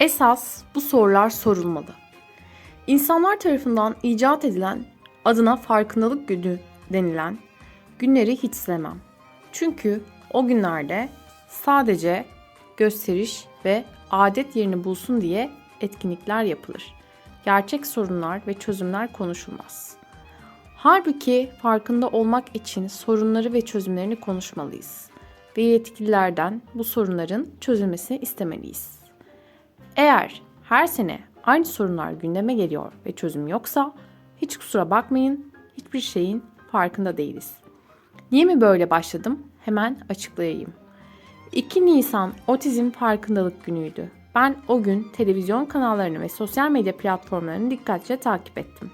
Esas bu sorular sorulmalı. İnsanlar tarafından icat edilen, adına farkındalık günü denilen günleri hiç sevmem. Çünkü o günlerde sadece gösteriş ve adet yerini bulsun diye etkinlikler yapılır. Gerçek sorunlar ve çözümler konuşulmaz. Halbuki farkında olmak için sorunları ve çözümlerini konuşmalıyız ve yetkililerden bu sorunların çözülmesini istemeliyiz. Eğer her sene aynı sorunlar gündeme geliyor ve çözüm yoksa hiç kusura bakmayın hiçbir şeyin farkında değiliz. Niye mi böyle başladım? Hemen açıklayayım. 2 Nisan Otizm Farkındalık Günü'ydü. Ben o gün televizyon kanallarını ve sosyal medya platformlarını dikkatlice takip ettim.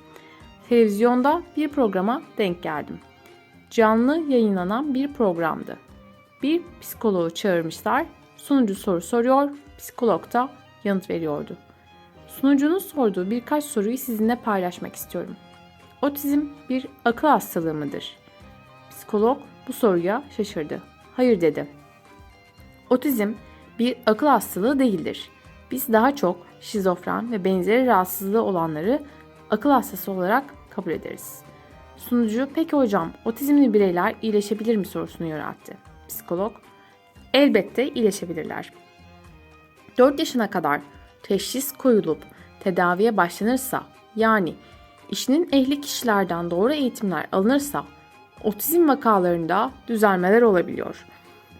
Televizyonda bir programa denk geldim. Canlı yayınlanan bir programdı. Bir psikoloğu çağırmışlar. Sunucu soru soruyor, psikolog da yanıt veriyordu. Sunucunun sorduğu birkaç soruyu sizinle paylaşmak istiyorum. Otizm bir akıl hastalığı mıdır? Psikolog bu soruya şaşırdı. Hayır dedi. Otizm bir akıl hastalığı değildir. Biz daha çok şizofren ve benzeri rahatsızlığı olanları akıl hastası olarak kabul ederiz. Sunucu peki hocam otizmli bireyler iyileşebilir mi sorusunu yöneltti. Psikolog elbette iyileşebilirler. 4 yaşına kadar teşhis koyulup tedaviye başlanırsa yani işinin ehli kişilerden doğru eğitimler alınırsa otizm vakalarında düzelmeler olabiliyor.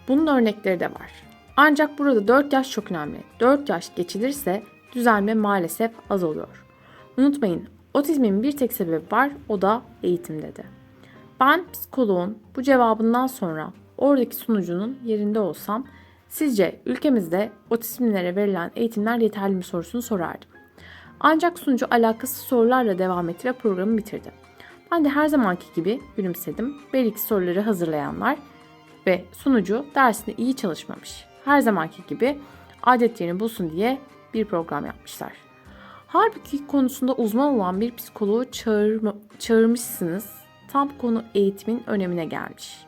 Bunun örnekleri de var. Ancak burada 4 yaş çok önemli. 4 yaş geçilirse düzelme maalesef az oluyor. Unutmayın otizmin bir tek sebebi var o da eğitim dedi. Ben psikoloğun bu cevabından sonra oradaki sunucunun yerinde olsam sizce ülkemizde otizmlere verilen eğitimler yeterli mi sorusunu sorardım. Ancak sunucu alakasız sorularla devam etti ve programı bitirdi. Ben de her zamanki gibi gülümsedim. Belki soruları hazırlayanlar ve sunucu dersinde iyi çalışmamış. Her zamanki gibi adet yerini bulsun diye bir program yapmışlar. Halbuki konusunda uzman olan bir psikoloğu çağırma, çağırmışsınız. Tam konu eğitimin önemine gelmiş.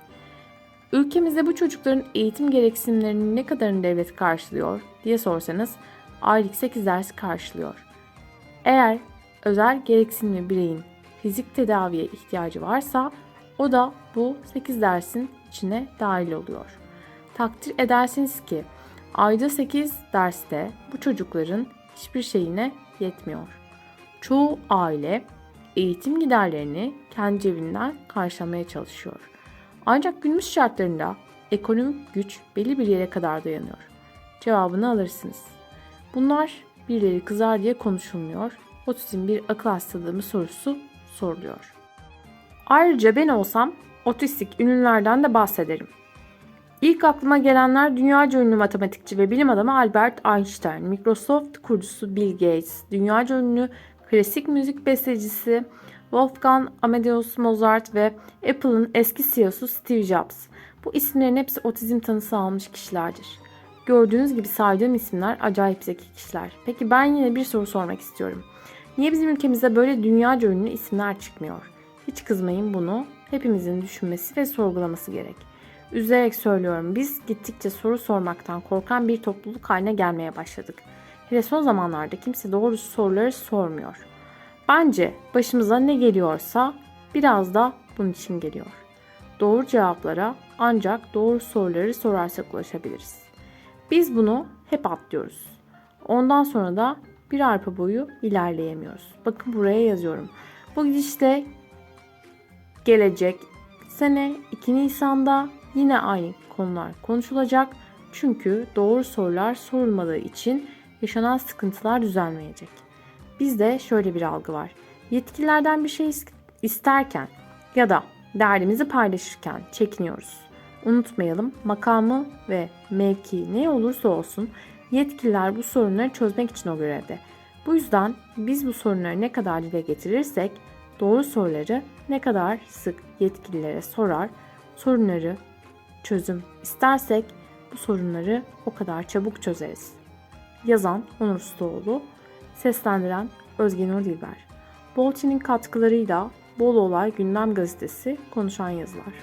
Ülkemizde bu çocukların eğitim gereksinimlerinin ne kadarını devlet karşılıyor diye sorsanız aylık 8 ders karşılıyor. Eğer özel gereksinimli bireyin fizik tedaviye ihtiyacı varsa o da bu 8 dersin içine dahil oluyor. Takdir edersiniz ki ayda 8 derste bu çocukların hiçbir şeyine yetmiyor. Çoğu aile eğitim giderlerini kendi cebinden karşılamaya çalışıyor. Ancak günümüz şartlarında ekonomik güç belli bir yere kadar dayanıyor. Cevabını alırsınız. Bunlar birileri kızar diye konuşulmuyor. Otizm bir akıl hastalığı mı sorusu soruluyor. Ayrıca ben olsam otistik ünlülerden de bahsederim. İlk aklıma gelenler dünyaca ünlü matematikçi ve bilim adamı Albert Einstein, Microsoft kurucusu Bill Gates, dünyaca ünlü klasik müzik bestecisi Wolfgang Amadeus Mozart ve Apple'ın eski CEO'su Steve Jobs. Bu isimlerin hepsi otizm tanısı almış kişilerdir. Gördüğünüz gibi saydığım isimler acayip zeki kişiler. Peki ben yine bir soru sormak istiyorum. Niye bizim ülkemizde böyle dünyaca ünlü isimler çıkmıyor? Hiç kızmayın bunu hepimizin düşünmesi ve sorgulaması gerek. Üzülerek söylüyorum biz gittikçe soru sormaktan korkan bir topluluk haline gelmeye başladık. Hele son zamanlarda kimse doğru soruları sormuyor. Bence başımıza ne geliyorsa biraz da bunun için geliyor. Doğru cevaplara ancak doğru soruları sorarsak ulaşabiliriz. Biz bunu hep atlıyoruz. Ondan sonra da bir arpa boyu ilerleyemiyoruz. Bakın buraya yazıyorum. Bu gidişle gelecek sene 2 Nisan'da yine aynı konular konuşulacak. Çünkü doğru sorular sorulmadığı için yaşanan sıkıntılar düzelmeyecek. Bizde şöyle bir algı var. Yetkililerden bir şey isterken ya da derdimizi paylaşırken çekiniyoruz. Unutmayalım makamı ve mevki ne olursa olsun yetkililer bu sorunları çözmek için o görevde. Bu yüzden biz bu sorunları ne kadar dile getirirsek doğru soruları ne kadar sık yetkililere sorar, sorunları çözüm istersek bu sorunları o kadar çabuk çözeriz. Yazan Onur Ustaoğlu, seslendiren Özge Dilber. Bolçin'in katkılarıyla Bol Olay Gündem Gazetesi konuşan yazılar.